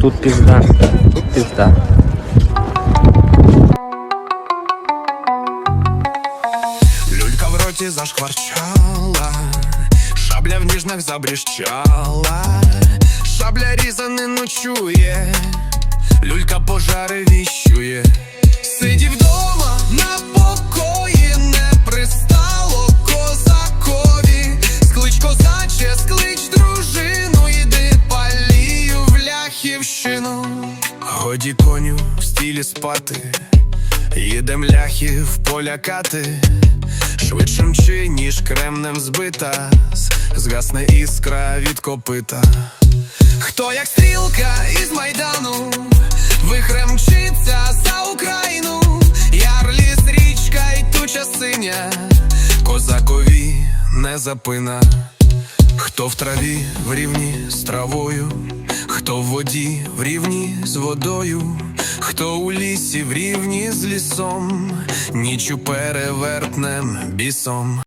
Тут пізда. Тут пізда. Люлька в роті зашкварчала, шабля в ніжнах забріщала, шабля різани ночує, люлька пожари віщує. Сидів Ляхівщину. Годі коню в стілі спати. Їдем ляхів полякати, швидше мчи, ніж кремнем збита, згасне іскра від копита. Хто як стрілка із майдану, вихрем мчиться за Україну, Ярліс, річка й туча синя, козакові не запина. Хто в траві в рівні з травою, хто в воді в рівні з водою, хто у лісі в рівні з лісом, нічу перевертнем бісом.